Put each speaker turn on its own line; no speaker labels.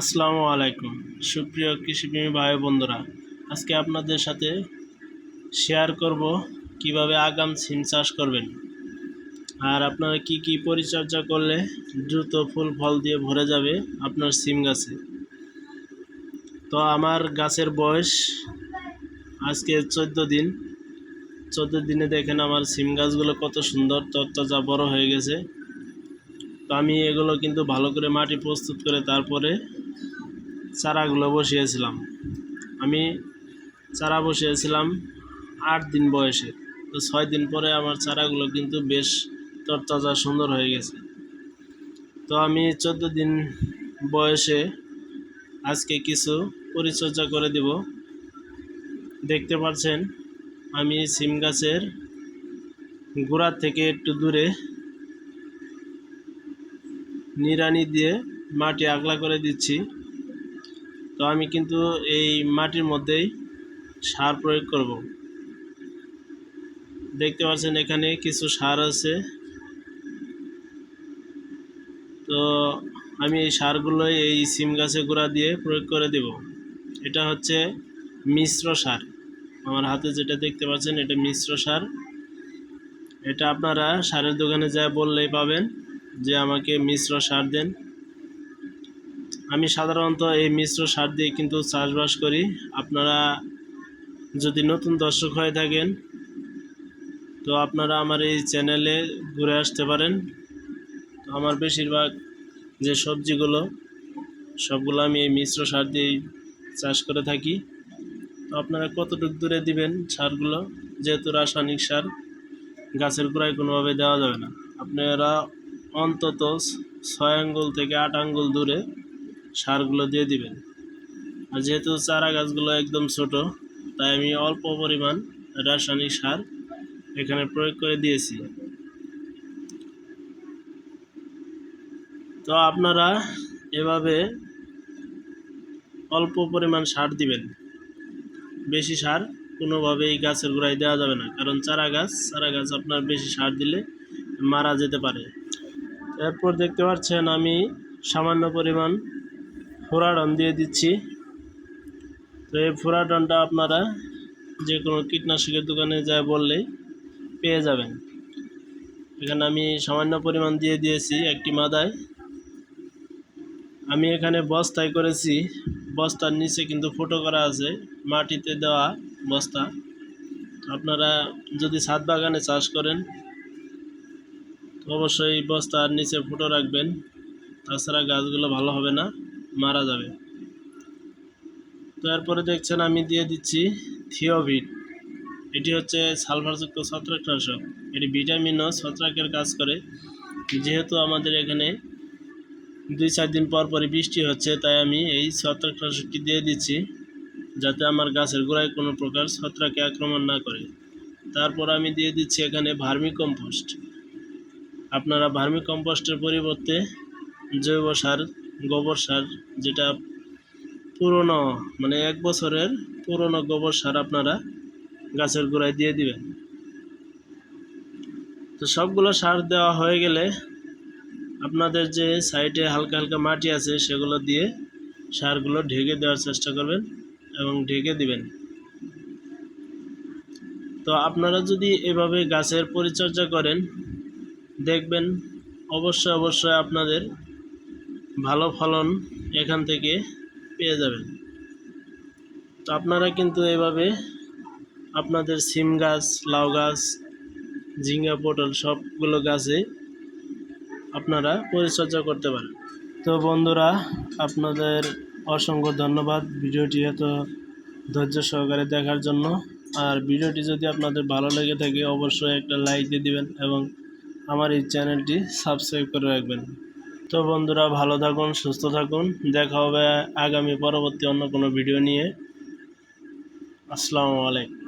আসসালামু আলাইকুম। সুপ্রিয় কৃষিপ্রেমী ভাই বন্ধুরা, আজকে আপনাদের সাথে শেয়ার করব কীভাবে আগাম সিম চাষ করবেন। আর আপনারা কি কি পরিচর্যা করলে দ্রুত ফুল ফল দিয়ে ভরে যাবে আপনার সিম গাছে। তো আমার গাছের বয়স আজকে চোদ্দ দিন। চোদ্দ দিনে দেখেন আমার সিম গাছগুলো কত সুন্দর, তরতাজা বড় হয়ে গেছে। তো আমি এগুলো কিন্তু ভালো করে মাটি প্রস্তুত করে তারপরে চারাগুলো বসিয়েছিলাম। আমি চারা বসিয়েছিলাম আট দিন বয়সে। তো ছয় দিন পরে আমার চারাগুলো কিন্তু বেশ তরতাজা সুন্দর হয়ে গেছে। তো আমি চোদ্দ দিন বয়সে আজকে কিছু পরিচর্যা করে দেব। দেখতে পাচ্ছেন, আমি সিম গাছের গোড়ার থেকে একটু দূরে নিড়ানি দিয়ে মাটি আগলা করে দিচ্ছি। তো আমি কিন্তু এই মাটির মধ্যেই সার প্রয়োগ করব। দেখতে পাচ্ছেন এখানে কিছু সার আছে। তো আমি এই সারগুলো এই সিম গাছে গোড়া দিয়ে প্রয়োগ করে দেব। এটা হচ্ছে মিশ্র সার। আমার হাতে যেটা দেখতে পাচ্ছেন এটা মিশ্র সার। এটা আপনারা সারের দোকানে যা বললেই পাবেন যে আমাকে মিশ্র সার দেন। আমি সাধারণত এই মিশ্র সার দিয়ে কিন্তু চাষবাস করি। আপনারা যদি নতুন দর্শক হয়ে থাকেন, তো আপনারা আমার এই চ্যানেলে ঘুরে আসতে পারেন। তো আমার বেশিরভাগ যে সবজিগুলো, সবগুলো আমি এই মিশ্র সার দিয়েই চাষ করে থাকি। তো আপনারা কতটুকু দূরে দিবেন সারগুলো? যেহেতু রাসায়নিক সার, গাছের গোড়ায় কোনোভাবে দেওয়া যাবে না। আপনারা অন্তত ছয় আঙ্গুল থেকে আট আঙ্গুল দূরে সারগুলো দিয়ে দিবেন। আর যেহেতু চারা গাছগুলো একদম ছোট, তাই আমি অল্প পরিমাণ রাসায়নিক সার এখানে প্রয়োগ করে দিয়েছি। তো আপনারা এভাবে অল্প পরিমাণ সার দিবেন। বেশি সার কোনোভাবেই গাছের গোড়ায় দেওয়া যাবে না, কারণ চারা গাছ চারা গাছ আপনার বেশি সার দিলে মারা যেতে পারে। এরপর দেখতে পাচ্ছেন আমি সামান্য পরিমাণ ফোরাডন দিয়ে দিচ্ছি। তো এই ফোরাডনটা আপনারা যে কোনো কীটনাশকের দোকানে যায় বললেই পেয়ে যাবেন। এখানে আমি সামান্য পরিমাণ দিয়ে দিয়েছি একটি মাদায়। আমি এখানে বস্তায় করেছি। বস্তার নিচে কিন্তু ফুটো করা আছে। মাটিতে দেওয়া বস্তা। আপনারা যদি ছাদ বাগানে চাষ করেন, অবশ্যই বস্তার নিচে ফুটো রাখবেন। তাছাড়া গাছগুলো ভালো হবে না। মারা যাবে। তো এরপরে দেখছেন আমি দিয়ে দিচ্ছি থিওভিট এটি হচ্ছে সালফারযুক্ত ছত্রাকনাশক। এটি ভিটামিন ও ছত্রাকের কাজ করে। যেহেতু আমাদের এখানে দুই চার দিন পর পরই বৃষ্টি হচ্ছে, তাই আমি এই ছত্রাকনাশকটি দিয়ে দিচ্ছি যাতে আমার গাছের গোড়ায় কোনো প্রকার ছত্রাকে আক্রমণ না করে। তারপর আমি দিয়ে দিচ্ছি এখানে ভার্মি কম্পোস্ট আপনারা ভার্মি কম্পোস্টের পরিবর্তে জৈব সার গোবর সার যেটা পুরনো মানে এক বছরের পুরনো গোবর সার আপনারা গাছের গোড়ায় দিয়ে দিবেন। তো সবগুলো সার দেওয়া হয়ে গেলে আপনাদের যে সাইডে হালকা হালকা মাটি আছে সেগুলো দিয়ে সারগুলো ঢেকে দেওয়ার চেষ্টা করবেন এবং ঢেকে দিবেন। তো আপনারা যদি এভাবে গাছের পরিচর্যা করেন, দেখবেন অবশ্যই অবশ্যই আপনাদের ভালো ফলন এখান থেকে পেয়ে যাবেন। তো আপনারা কিন্তু এভাবে আপনাদের সিম গাছ, লাউ গাছ, ঝিঙ্গা পটল সবগুলো গাছে আপনারা পরিচর্যা করতে পারেন। তো বন্ধুরা, আপনাদের অসংখ্য ধন্যবাদ ভিডিওটি এত ধৈর্য সহকারে দেখার জন্য। আর ভিডিওটি যদি আপনাদের ভালো লেগে থাকে, অবশ্যই একটা লাইক দিয়ে দিবেন এবং আমার এই চ্যানেলটি সাবস্ক্রাইব করে রাখবেন। তো বন্ধুরা, ভালো থাকুন, সুস্থ থাকুন। দেখা হবে আগামী পরবর্তী অন্য কোনো ভিডিও নিয়ে। আসসালামু আলাইকুম।